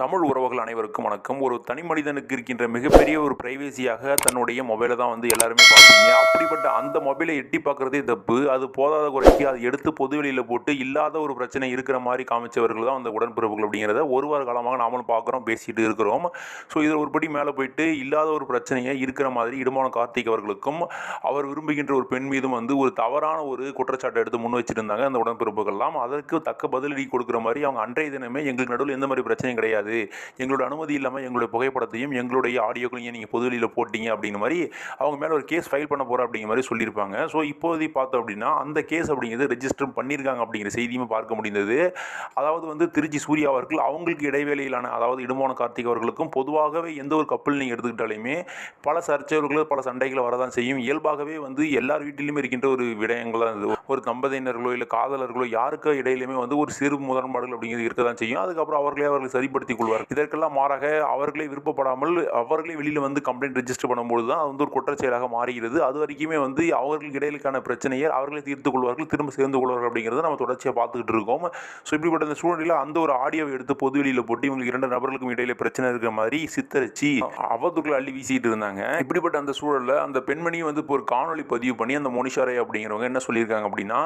தமிழ் உறவுகள் அனைவருக்கும் வணக்கம். ஒரு தனி மனிதனுக்கு இருக்கின்ற மிகப்பெரிய ஒரு பிரைவேசியாக தன்னுடைய மொபைலை தான் வந்து எல்லாருமே பார்ப்பீங்க. அப்படிப்பட்ட அந்த மொபைலை எட்டி பார்க்குறதே தப்பு. அது போதாத குறைக்கு அதை எடுத்து பொதுவெளியில் போட்டு இல்லாத ஒரு பிரச்சனை இருக்கிற மாதிரி காமிச்சவர்கள் தான் அந்த உடன்பிறப்புகள் அப்படிங்கிறத ஒரு வார காலமாக நாமளும் பார்க்குறோம் பேசிட்டு இருக்கிறோம். ஸோ இதில் ஒரு படி மேலே போயிட்டு இல்லாத ஒரு பிரச்சனையை இருக்கிற மாதிரி இடுமான கார்த்திக் அவர்களுக்கும் அவர் விரும்புகின்ற ஒரு பெண் மீதும் வந்து ஒரு தவறான ஒரு குற்றச்சாட்டை எடுத்து முன் வச்சிருந்தாங்க அந்த உடன்பிறப்புகள்லாம். அதற்கு தக்க பதிலடி கொடுக்குற மாதிரி அவங்க அன்றைய தினமே எங்களுக்கு நடுவில் எந்த மாதிரி பிரச்சனையும் கிடையாது. எங்களோட அனுமதி இல்லாமல் எங்களுடைய புகைப்படத்தையும் எங்களுடைய ஆடியோக்களையும் நீங்கள் பொதுவெளியில் போட்டீங்க அப்படிங்கிற மாதிரி அவங்க மேலே ஒரு கேஸ் ஃபைல் பண்ண போகிறோம் அப்படிங்கிற மாதிரி சொல்லியிருப்பாங்க. ஸோ இப்போதைக்கு பார்த்தோம் அப்படின்னா அந்த கேஸ் அப்படிங்கிறது ரெஜிஸ்டர் பண்ணியிருக்காங்க அப்படிங்கிற செய்தியுமே பார்க்க முடிந்தது. அதாவது வந்து திருச்சி சூர்யா அவர்கள் அவங்களுக்கு இடைவேளையிலான அதாவது இடுமான கார்த்திக் அவர்களுக்கும் பொதுவாகவே எந்த ஒரு கப்பல் நீங்கள் எடுத்துக்கிட்டாலுமே பல சர்ச்சைகள் பல சண்டைகள் வரதான் செய்யும். இயல்பாகவே வந்து எல்லார் வீட்டிலுமே இருக்கின்ற ஒரு விடயங்கள் தான் இது ஒரு தம்பதியினர்களோ இல்லை காதலர்களோ யாருக்கு இடையிலுமே வந்து ஒரு சிறு முரண்பாடுகள் அப்படிங்கிறது இருக்க தான் செய்யும். அதுக்கப்புறம் அவர்களே அவர்களை ஏற்படுத்திக் கொள்வார். இதற்கெல்லாம் மாறாக அவர்களே விருப்பப்படாமல் அவர்களே வெளியில் வந்து கம்ப்ளைண்ட் ரெஜிஸ்டர் பண்ணும்போது தான் அது வந்து ஒரு குற்றச்செயலாக மாறுகிறது. அது வரைக்குமே வந்து அவர்களுக்கு இடையிலுக்கான பிரச்சனையை அவர்களே தீர்த்து கொள்வார்கள் திரும்ப சேர்ந்து கொள்வார்கள் அப்படிங்கிறத நம்ம தொடர்ச்சியாக பார்த்துக்கிட்டு இருக்கோம். ஸோ இப்படிப்பட்ட இந்த சூழ்நிலையில் அந்த ஒரு ஆடியோவை எடுத்து பொது வெளியில போட்டு இவங்களுக்கு இரண்டு நபர்களுக்கும் இடையில பிரச்சனை இருக்கிற மாதிரி சித்தரிச்சு அவதுக்குள்ள அள்ளி வீசிட்டு இருந்தாங்க. இப்படிப்பட்ட அந்த சூழலில் அந்த பெண்மணியை வந்து இப்போ ஒரு காணொளி பதிவு பண்ணி அந்த மோனிஷாரை அப்படிங்கிறவங்க என்ன சொல்லியிருக்காங்க அப்படின்னா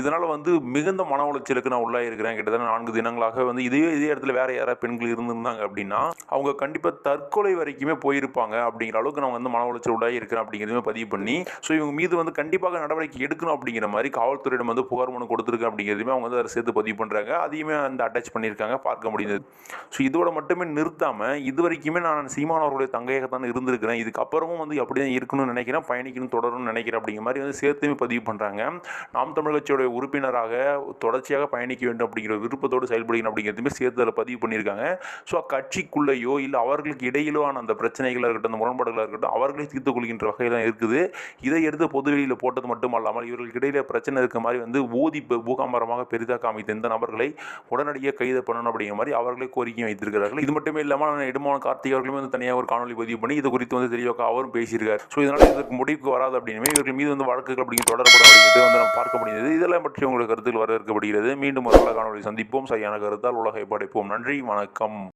இதனால் வந்து மிகுந்த மன உளைச்சலுக்கு நான் உள்ளாயிருக்கிறேன். கிட்டத்தட்ட நான்கு தினங்களாக வந்து இதே இதே இடத்துல வேற யாராவது பெண்கள் இருந்திருந்தாங்க அப்படின்னா அவங்க கண்டிப்பாக தற்கொலை வரைக்குமே போயிருப்பாங்க அப்படிங்கிற அளவுக்கு நான் வந்து மன உளைச்சல் உள்ளாகி இருக்கிறேன் அப்படிங்கிறதுமே பதிவு பண்ணி ஸோ இவங்க மீது வந்து கண்டிப்பாக நடவடிக்கை எடுக்கணும் அப்படிங்கிற மாதிரி காவல்துறையிடம் வந்து புகார் மனு கொடுத்துருக்கு அப்படிங்கிறதுமே அவங்க வந்து அதை சேர்த்து பதிவு பண்ணுறாங்க அதையுமே வந்து அட்டாச் பண்ணியிருக்காங்க பார்க்க முடியுது ஸோ இதோட மட்டுமே நிறுத்தாமல் இது வரைக்குமே நான் சீமான் அவர்களுடைய தங்கையாகத்தான் இருந்திருக்கிறேன். இதுக்கப்புறமும் வந்து அப்படி தான் இருக்கணும்னு நினைக்கிறேன் பயணிக்கணும் தொடரணும்னு நினைக்கிறேன் அப்படிங்கிற மாதிரி வந்து சேர்த்துமே பதிவு பண்ணுறாங்க நாம் தமிழ் கட்சியோட உறுப்பினராக தொடர்ச்சியாக பயணிக்க வேண்டும் அப்படிங்கிற விருப்பத்தோடு செயல்படுகிறேன் அப்படிங்கிறதுமே சேர்த்து அதில் பதிவு பண்ணியிருக்காங்க. ஸோ கட்சிக்குள்ளேயோ இல்லை அவர்களுக்கு இடையிலான அந்த பிரச்சனைகளாக இருக்கட்டும் அந்த முரண்பாடுகளாக இருக்கட்டும் அவர்களே தீர்த்து கொள்கின்ற வகையில் தான் இருக்குது. இதை எடுத்து பொதுவெளியில் போட்டது மட்டும் அல்லாமல் இவர்களுக்கு இடையில பிரச்சனை இருக்க மாதிரி வந்து ஊதி பூகாம்பரமாக பெரிதாக காமித்த இந்த நபர்களை உடனடியாக கைது பண்ணணும் அப்படிங்கிற மாதிரி அவர்களே கோரிக்கை வைத்திருக்கிறார்கள். இது மட்டுமே இல்லாமல் இடமான கார்த்திக் அவர்களுமே வந்து தனியாக ஒரு காணொலி பதிவு பண்ணி இது குறித்து வந்து தெளிவாக அவரும் பேசியிருக்கார். ஸோ இதனால் இதற்கு முடிவுக்கு வராது அப்படின்னு இவர்கள் மீது வந்து வழக்குகள் அப்படிங்கிற தொடரப்படும் அப்படிங்கிறது வந்து நம்ம பார்க்க முடியுது இதெல்லாம் பற்றி உங்களுக்கு கருத்துக்கள் வரவேற்கப்படுகிறது. மீண்டும் ஒரு நல்ல காணொலி சந்திப்போம். சரியான கருத்தால் உலகை படைப்போம். நன்றி. வணக்கம். from